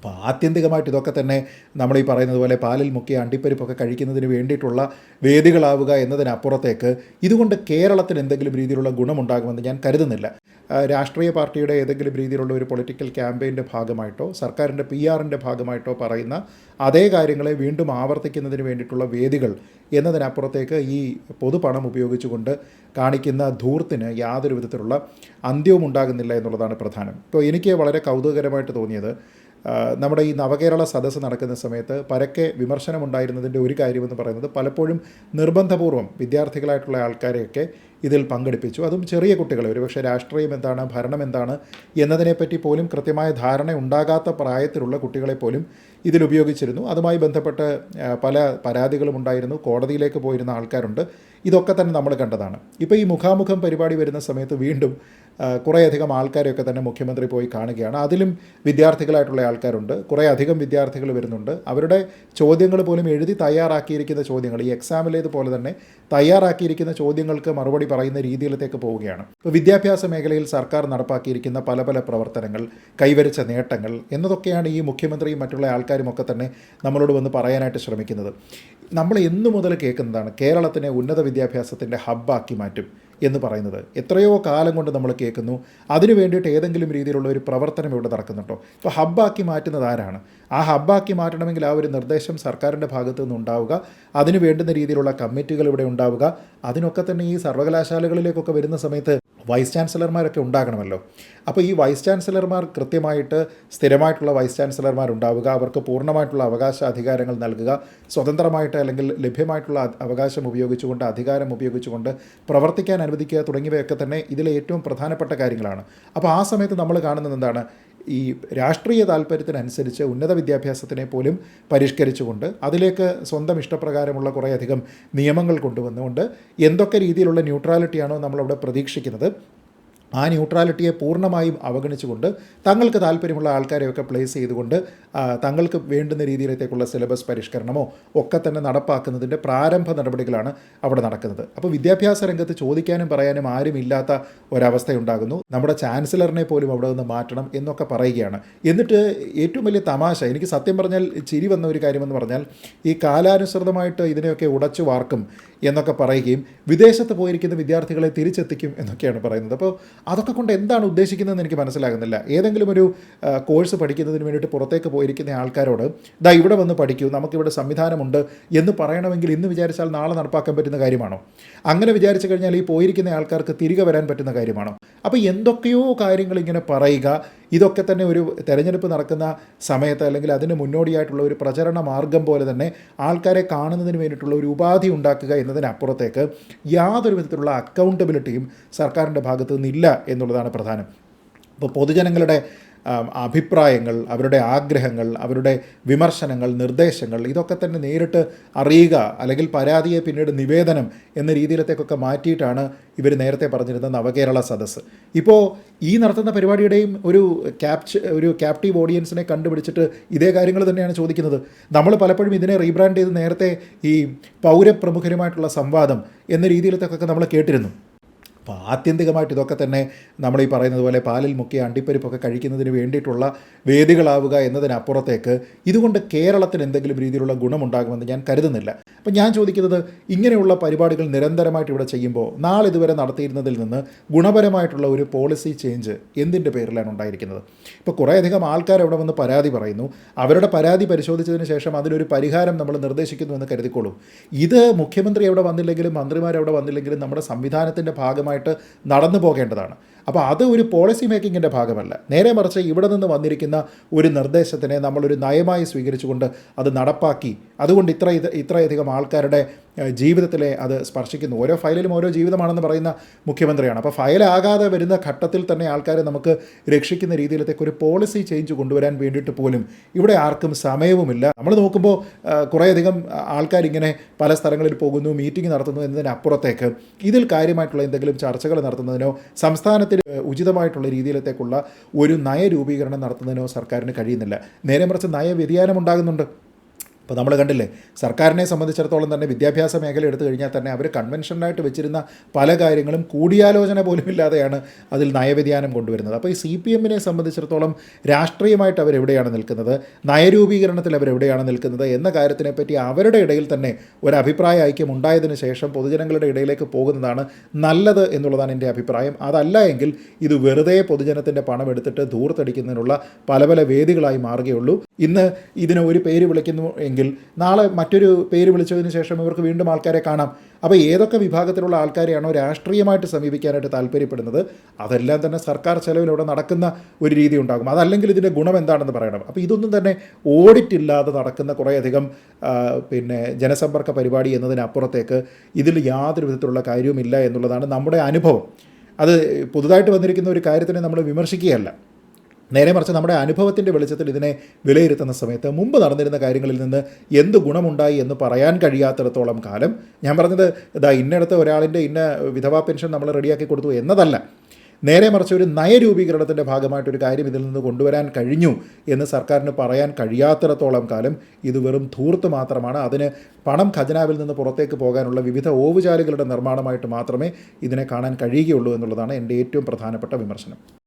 അപ്പോൾ ആത്യന്തികമായിട്ട് ഇതൊക്കെ തന്നെ നമ്മൾ ഈ പറയുന്നത് പോലെ പാലിൽ മുക്കിയ അണ്ടിപ്പരിപ്പൊക്കെ കഴിക്കുന്നതിന് വേണ്ടിയിട്ടുള്ള വേദികളാവുക എന്നതിനപ്പുറത്തേക്ക് ഇതുകൊണ്ട് കേരളത്തിന് എന്തെങ്കിലും രീതിയിലുള്ള ഗുണമുണ്ടാകുമെന്ന് ഞാൻ കരുതുന്നില്ല. രാഷ്ട്രീയ പാർട്ടിയുടെ ഏതെങ്കിലും രീതിയിലുള്ള ഒരു പൊളിറ്റിക്കൽ ക്യാമ്പയിന്റെ ഭാഗമായിട്ടോ സർക്കാരിന്റെ പി ആറിന്റെ ഭാഗമായിട്ടോ പറയുന്ന അതേ കാര്യങ്ങളെ വീണ്ടും ആവർത്തിക്കുന്നതിന് വേണ്ടിയിട്ടുള്ള വേദികൾ എന്നതിനപ്പുറത്തേക്ക് ഈ പൊതുപണം ഉപയോഗിച്ചുകൊണ്ട് കാണിക്കുന്ന ധൂർത്തിന് യാതൊരു വിധത്തിലുള്ള അന്ത്യവും ഉണ്ടാകുന്നില്ല എന്നുള്ളതാണ് പ്രധാനം. ഇപ്പോൾ എനിക്ക് വളരെ കൗതുകകരമായിട്ട് തോന്നിയത് നമ്മുടെ ഈ നവകേരള സദസ്സ് നടക്കുന്ന സമയത്ത് പരക്കെ വിമർശനമുണ്ടായിരുന്നതിന്റെ ഒരു കാര്യമെന്ന് പറയുന്നത് പലപ്പോഴും നിർബന്ധപൂർവം വിദ്യാർത്ഥികളായിട്ടുള്ള ആൾക്കാരെയൊക്കെ ഇതിൽ പങ്കെടുപ്പിച്ചു. അതും ചെറിയ കുട്ടികളെ ഒരുപക്ഷെ രാഷ്ട്രീയം എന്താണ് ഭരണം എന്താണ് എന്നതിനെപ്പറ്റി പോലും കൃത്യമായ ധാരണ ഉണ്ടാകാത്ത പ്രായത്തിലുള്ള കുട്ടികളെ പോലും ഇതിൽ ഉപയോഗിച്ചിരുന്നു. അതുമായി ബന്ധപ്പെട്ട് പല പരാതികളും ഉണ്ടായിരുന്നു. കോടതിയിലേക്ക് പോയിരുന്ന ആൾക്കാരുണ്ട്. ഇതൊക്കെ തന്നെ നമ്മൾ കണ്ടതാണ്. ഇപ്പോൾ ഈ മുഖാമുഖം പരിപാടി വരുന്ന സമയത്ത് വീണ്ടും കുറേയധികം ആൾക്കാരെയൊക്കെ തന്നെ മുഖ്യമന്ത്രി പോയി കാണുകയാണ്. അതിലും വിദ്യാർത്ഥികളായിട്ടുള്ള ആൾക്കാരുണ്ട്. കുറേ അധികം വിദ്യാർത്ഥികൾ വരുന്നുണ്ട്. അവരുടെ ചോദ്യങ്ങൾ പോലും എഴുതി തയ്യാറാക്കിയിരിക്കുന്ന ചോദ്യങ്ങൾ ഈ എക്സാമിലേതുപോലെ തന്നെ തയ്യാറാക്കിയിരിക്കുന്ന ചോദ്യങ്ങൾക്ക് മറുപടി പറയുന്ന രീതിയിലത്തേക്ക് പോവുകയാണ്. ഇപ്പോൾ വിദ്യാഭ്യാസ മേഖലയിൽ സർക്കാർ നടപ്പാക്കിയിരിക്കുന്ന പല പല പ്രവർത്തനങ്ങൾ കൈവരിച്ച നേട്ടങ്ങൾ എന്നതൊക്കെയാണ് ഈ മുഖ്യമന്ത്രിയും മറ്റുള്ള ആൾക്കാരും ഒക്കെ തന്നെ നമ്മളോട് വന്ന് പറയാനായിട്ട് ശ്രമിക്കുന്നത്. നമ്മൾ എന്നു മുതൽ കേൾക്കുന്നതാണ് കേരളത്തിനെ ഉന്നത വിദ്യാഭ്യാസത്തിന്റെ ഹബ്ബാക്കി മാറ്റും. എന്ന് പറയുന്നത്. എത്രയോ കാലം കൊണ്ട് നമ്മൾ കേൾക്കുന്നു. അതിനു വേണ്ടിയിട്ട് ഏതെങ്കിലും രീതിയിലുള്ള ഒരു പ്രവർത്തനം ഇവിടെ നടക്കുന്നുണ്ടോ? ഇപ്പോൾ ഹബ്ബാക്കി മാറ്റുന്നത് ആരാണ്? ആ ഹബ്ബാക്കി മാറ്റണമെങ്കിൽ ആ ഒരു നിർദ്ദേശം സർക്കാരിന്റെ ഭാഗത്തു നിന്ന് ഉണ്ടാവുക. അതിന് വേണ്ടുന്ന രീതിയിലുള്ള കമ്മിറ്റികൾ ഇവിടെ ഉണ്ടാവുക. അതിനൊക്കെ തന്നെ ഈ സർവകലാശാലകളിലേക്കൊക്കെ വരുന്ന സമയത്ത് വൈസ് ചാൻസലർമാരൊക്കെ ഉണ്ടാകണമല്ലോ. അപ്പോൾ ഈ വൈസ് ചാൻസലർമാർ കൃത്യമായിട്ട് സ്ഥിരമായിട്ടുള്ള വൈസ് ചാൻസലർമാർ ഉണ്ടാവുക അവർക്ക് പൂർണമായിട്ടുള്ള അവകാശ അധികാരങ്ങൾ നൽകുക സ്വതന്ത്രമായിട്ട് അല്ലെങ്കിൽ ലഭ്യമായിട്ടുള്ള അവകാശം ഉപയോഗിച്ചുകൊണ്ട് അധികാരം ഉപയോഗിച്ചുകൊണ്ട് പ്രവർത്തിക്കാൻ അനുവദിക്കുക തുടങ്ങിയവയൊക്കെ തന്നെ ഇതിലെ ഏറ്റവും പ്രധാനപ്പെട്ട കാര്യങ്ങളാണ്. അപ്പോൾ ആ സമയത്ത് നമ്മൾ കാണുന്നത് എന്താണ്? ഈ രാഷ്ട്രീയ താല്പര്യത്തിനനുസരിച്ച് ഉന്നത വിദ്യാഭ്യാസത്തിനെ പോലും പരിഷ്കരിച്ചുകൊണ്ട് അതിലേക്ക് സ്വന്തം ഇഷ്ടപ്രകാരമുള്ള കുറേയധികം നിയമങ്ങൾ കൊണ്ടുവന്നുകൊണ്ട് എന്തൊക്കെ രീതിയിലുള്ള ന്യൂട്രാലിറ്റിയാണോ നമ്മളവിടെ പ്രതീക്ഷിക്കുന്നത്? ആ ന്യൂട്രാലിറ്റിയെ പൂർണമായും അവഗണിച്ചുകൊണ്ട് തങ്ങൾക്ക് താല്പര്യമുള്ള ആൾക്കാരെയൊക്കെ പ്ലേസ് ചെയ്തുകൊണ്ട് തങ്ങൾക്ക് വേണ്ടുന്ന രീതിയിലേക്കുള്ള സിലബസ് പരിഷ്കരണമോ ഒക്കെ തന്നെ നടപ്പാക്കുന്നതിന്റെ പ്രാരംഭ നടപടികളാണ് അവിടെ നടക്കുന്നത്. അപ്പോൾ വിദ്യാഭ്യാസ രംഗത്ത് ചോദിക്കാനും പറയാനും ആരുമില്ലാത്ത ഒരവസ്ഥയുണ്ടാകുന്നു. നമ്മുടെ ചാൻസലറിനെ പോലും അവിടെ നിന്ന് മാറ്റണം എന്നൊക്കെ പറയുകയാണ്. എന്നിട്ട് ഏറ്റവും വലിയ തമാശ എനിക്ക് സത്യം പറഞ്ഞാൽ ചിരി വന്ന ഒരു കാര്യമെന്ന് പറഞ്ഞാൽ ഈ കാലാനുസൃതമായിട്ട് ഇതിനെയൊക്കെ ഉടച്ചു വാർക്കും എന്നൊക്കെ പറയുകയും വിദേശത്ത് പോയിരിക്കുന്ന വിദ്യാർത്ഥികളെ തിരിച്ചെത്തിക്കും എന്നൊക്കെയാണ് പറയുന്നത്. അപ്പോൾ അതൊക്കെ കൊണ്ട് എന്താണ് ഉദ്ദേശിക്കുന്നതെന്ന് എനിക്ക് മനസ്സിലാകുന്നില്ല. ഏതെങ്കിലും ഒരു കോഴ്സ് പഠിക്കുന്നതിന് വേണ്ടിയിട്ട് പുറത്തേക്ക് പോയിരിക്കുന്ന ആൾക്കാരോട് ഇതാ ഇവിടെ വന്ന് പഠിക്കൂ നമുക്കിവിടെ സംവിധാനമുണ്ട് എന്ന് പറയണമെങ്കിൽ ഇന്ന് വിചാരിച്ചാൽ നാളെ നടപ്പാക്കാൻ പറ്റുന്ന കാര്യമാണോ? അങ്ങനെ വിചാരിച്ചു കഴിഞ്ഞാൽ ഈ പോയിരിക്കുന്ന ആൾക്കാർക്ക് തിരികെ വരാൻ പറ്റുന്ന കാര്യമാണോ? അപ്പോൾ എന്തൊക്കെയോ കാര്യങ്ങൾ ഇങ്ങനെ പറയുക ഇതൊക്കെ തന്നെ ഒരു തെരഞ്ഞെടുപ്പ് നടക്കുന്ന സമയത്ത് അല്ലെങ്കിൽ അതിന് മുന്നോടിയായിട്ടുള്ള ഒരു പ്രചരണ മാർഗം പോലെ തന്നെ ആൾക്കാരെ കാണുന്നതിന് വേണ്ടിയിട്ടുള്ള ഒരു ഉപാധി ഉണ്ടാക്കുക എന്നതിനപ്പുറത്തേക്ക് യാതൊരു വിധത്തിലുള്ള അക്കൗണ്ടബിലിറ്റിയും സർക്കാരിന്റെ ഭാഗത്തു നിന്നില്ല എന്നുള്ളതാണ് പ്രധാനം. ഇപ്പോൾ പൊതുജനങ്ങളുടെ അഭിപ്രായങ്ങൾ അവരുടെ ആഗ്രഹങ്ങൾ അവരുടെ വിമർശനങ്ങൾ നിർദ്ദേശങ്ങൾ ഇതൊക്കെ തന്നെ നേരിട്ട് അറിയുക അല്ലെങ്കിൽ പരാതിയെ പിന്നീട് നിവേദനം എന്ന രീതിയിലത്തേക്കൊക്കെ മാറ്റിയിട്ടാണ് ഇവർ നേരത്തെ പറഞ്ഞിരുന്ന നവകേരള സദസ്സ്. ഇപ്പോൾ ഈ നടത്തുന്ന പരിപാടിയുടെയും ഒരു ക്യാപ്ച ഒരു ക്യാപ്റ്റീവ് ഓഡിയൻസിനെ കണ്ടുപിടിച്ചിട്ട് ഇതേ കാര്യങ്ങൾ തന്നെയാണ് ചോദിക്കുന്നത്. നമ്മൾ പലപ്പോഴും ഇതിനെ റീബ്രാൻഡ് ചെയ്ത് നേരത്തെ ഈ പൗരപ്രമുഖരുമായിട്ടുള്ള സംവാദം എന്ന രീതിയിലത്തേക്കൊക്കെ നമ്മൾ കേട്ടിരുന്നു. അപ്പോൾ ആത്യന്തികമായിട്ട് ഇതൊക്കെ തന്നെ നമ്മൾ ഈ പറയുന്നത് പോലെ പാലിൽ മുക്കിയ അണ്ടിപ്പരിപ്പൊക്കെ കഴിക്കുന്നതിന് വേണ്ടിയിട്ടുള്ള വേദികളാവുക എന്നതിനപ്പുറത്തേക്ക് ഇതുകൊണ്ട് കേരളത്തിന് എന്തെങ്കിലും രീതിയിലുള്ള ഗുണമുണ്ടാകുമെന്ന് ഞാൻ കരുതുന്നില്ല. അപ്പം ഞാൻ ചോദിക്കുന്നത് ഇങ്ങനെയുള്ള പരിപാടികൾ നിരന്തരമായിട്ട് ഇവിടെ ചെയ്യുമ്പോൾ നാളെ ഇതുവരെ നടത്തിയിരുന്നതിൽ നിന്ന് ഗുണപരമായിട്ടുള്ള ഒരു പോളിസി ചേഞ്ച് എന്തിന്റെ പേരിലാണ് ഉണ്ടായിരിക്കുന്നത്? ഇപ്പോൾ കുറേയധികം ആൾക്കാർ അവിടെ വന്ന് പരാതി പറയുന്നു. അവരുടെ പരാതി പരിശോധിച്ചതിന് ശേഷം അതിനൊരു പരിഹാരം നമ്മൾ നിർദ്ദേശിക്കുന്നു എന്ന് കരുതിക്കോളൂ. ഇത് മുഖ്യമന്ത്രി അവിടെ വന്നില്ലെങ്കിലും മന്ത്രിമാർ അവിടെ വന്നില്ലെങ്കിലും നമ്മുടെ സംവിധാനത്തിന്റെ ഭാഗമായിട്ട് നടന്നു പോകേണ്ടതാണ്. അപ്പോൾ അത് ഒരു പോളിസി മേക്കിങ്ങിന്റെ ഭാഗമല്ല. നേരെ മറിച്ച് ഇവിടെ നിന്ന് വന്നിരിക്കുന്ന ഒരു നിർദ്ദേശത്തിനെ നമ്മളൊരു നയമായി സ്വീകരിച്ചുകൊണ്ട് അത് നടപ്പാക്കി അതുകൊണ്ട് ഇത്ര ഇത് ഇത്രയധികം ആൾക്കാരുടെ ജീവിതത്തിലെ അത് സ്പർശിക്കുന്നു. ഓരോ ഫയലിലും ഓരോ ജീവിതമാണെന്ന് പറയുന്ന മുഖ്യമന്ത്രിയാണ്. അപ്പോൾ ഫയലാകാതെ വരുന്ന ഘട്ടത്തിൽ തന്നെ ആൾക്കാരെ നമുക്ക് രക്ഷിക്കുന്ന രീതിയിലത്തേക്ക് ഒരു പോളിസി ചേഞ്ച് കൊണ്ടുവരാൻ വേണ്ടിയിട്ട് പോലും ഇവിടെ ആർക്കും സമയവുമില്ല. നമ്മൾ നോക്കുമ്പോൾ കുറേയധികം ആൾക്കാരിങ്ങനെ പല സ്ഥലങ്ങളിൽ പോകുന്നു മീറ്റിംഗ് നടത്തുന്നു എന്നതിനപ്പുറത്തേക്ക് ഇതിൽ കാര്യമായിട്ടുള്ള എന്തെങ്കിലും ചർച്ചകൾ നടത്തുന്നതിനോ സംസ്ഥാനത്തിന് ഉചിതമായിട്ടുള്ള രീതിയിലത്തേക്കുള്ള ഒരു നയരൂപീകരണം നടത്തുന്നതിനോ സർക്കാരിന് കഴിയുന്നില്ല. നേരെ മറിച്ച് നയവ്യതിയാനം ഉണ്ടാകുന്നുണ്ട്. അപ്പോൾ നമ്മൾ കണ്ടില്ലേ സർക്കാരിനെ സംബന്ധിച്ചിടത്തോളം തന്നെ വിദ്യാഭ്യാസ മേഖല എടുത്തു കഴിഞ്ഞാൽ തന്നെ അവർ കൺവെൻഷനായിട്ട് വെച്ചിരുന്ന പല കാര്യങ്ങളും കൂടിയാലോചന പോലും ഇല്ലാതെയാണ് അതിൽ നയവ്യതിയാനം കൊണ്ടുവരുന്നത്. അപ്പോൾ ഈ സി പി എമ്മിനെ സംബന്ധിച്ചിടത്തോളം രാഷ്ട്രീയമായിട്ട് അവരെവിടെയാണ് നിൽക്കുന്നത്? നയരൂപീകരണത്തിൽ അവരെവിടെയാണ് നിൽക്കുന്നത്? എന്ന കാര്യത്തിനെപ്പറ്റി അവരുടെ ഇടയിൽ തന്നെ ഒരു അഭിപ്രായ ഐക്യം ഉണ്ടായതിനു ശേഷം പൊതുജനങ്ങളുടെ ഇടയിലേക്ക് പോകുന്നതാണ് നല്ലത് എന്നുള്ളതാണ് എന്റെ അഭിപ്രായം. അതല്ല എങ്കിൽ ഇത് വെറുതെ പൊതുജനത്തിന്റെ പണം എടുത്തിട്ട് ധൂർത്തടിക്കുന്നതിനുള്ള പല പല വേദികളായി മാറുകയുള്ളൂ. ഇന്ന് ഇതിന് ഒരു പേര് വിളിക്കുന്നു എങ്കിൽ നാളെ മറ്റൊരു പേര് വിളിച്ചതിന് ശേഷം ഇവർക്ക് വീണ്ടും ആൾക്കാരെ കാണാം. അപ്പോൾ ഏതൊക്കെ വിഭാഗത്തിലുള്ള ആൾക്കാരെയാണോ രാഷ്ട്രീയമായിട്ട് സമീപിക്കാനായിട്ട് താല്പര്യപ്പെടുന്നത്? അതെല്ലാം തന്നെ സർക്കാർ ചെലവിലൂടെ നടക്കുന്ന ഒരു രീതി ഉണ്ടാകും. അതല്ലെങ്കിൽ ഇതിന്റെ ഗുണം എന്താണെന്ന് പറയണം. അപ്പോൾ ഇതൊന്നും തന്നെ ഓഡിറ്റ് ഇല്ലാതെ നടക്കുന്ന കുറേയധികം പിന്നെ ജനസമ്പർക്ക പരിപാടി എന്നതിനപ്പുറത്തേക്ക് ഇതിൽ യാതൊരു വിധത്തിലുള്ള കാര്യവുമില്ല എന്നുള്ളതാണ് നമ്മുടെ അനുഭവം. അത് പുതുതായിട്ട് വന്നിരിക്കുന്ന ഒരു കാര്യത്തിനെ നമ്മൾ വിമർശിക്കുകയല്ല. നേരെ മറിച്ച് നമ്മുടെ അനുഭവത്തിന്റെ വെളിച്ചത്തിൽ ഇതിനെ വിലയിരുത്തുന്ന സമയത്ത് മുമ്പ് നടന്നിരുന്ന കാര്യങ്ങളിൽ നിന്ന് എന്ത് ഗുണമുണ്ടായി എന്ന് പറയാൻ കഴിയാത്തിടത്തോളം കാലം. ഞാൻ പറഞ്ഞത് ഇതാ ഇന്നടത്ത് ഒരാളിന്റെ ഇന്ന വിധവാ പെൻഷൻ നമ്മൾ റെഡിയാക്കി കൊടുത്തു എന്നതല്ല. നേരെ മറിച്ച് ഒരു നയരൂപീകരണത്തിന്റെ ഭാഗമായിട്ടൊരു കാര്യം ഇതിൽ നിന്ന് കൊണ്ടുവരാൻ കഴിഞ്ഞു എന്ന് സർക്കാരിന് പറയാൻ കഴിയാത്തിടത്തോളം കാലം. ഇത് വെറും ധൂർത്ത് മാത്രമാണ്. അതിന് പണം ഖജനാവിൽ നിന്ന് പുറത്തേക്ക് പോകാനുള്ള വിവിധ ഓവുചാലുകളുടെ നിർമ്മാണമായിട്ട് മാത്രമേ ഇതിനെ കാണാൻ കഴിയുകയുള്ളൂ എന്നുള്ളതാണ് എന്റെ ഏറ്റവും പ്രധാനപ്പെട്ട വിമർശനം.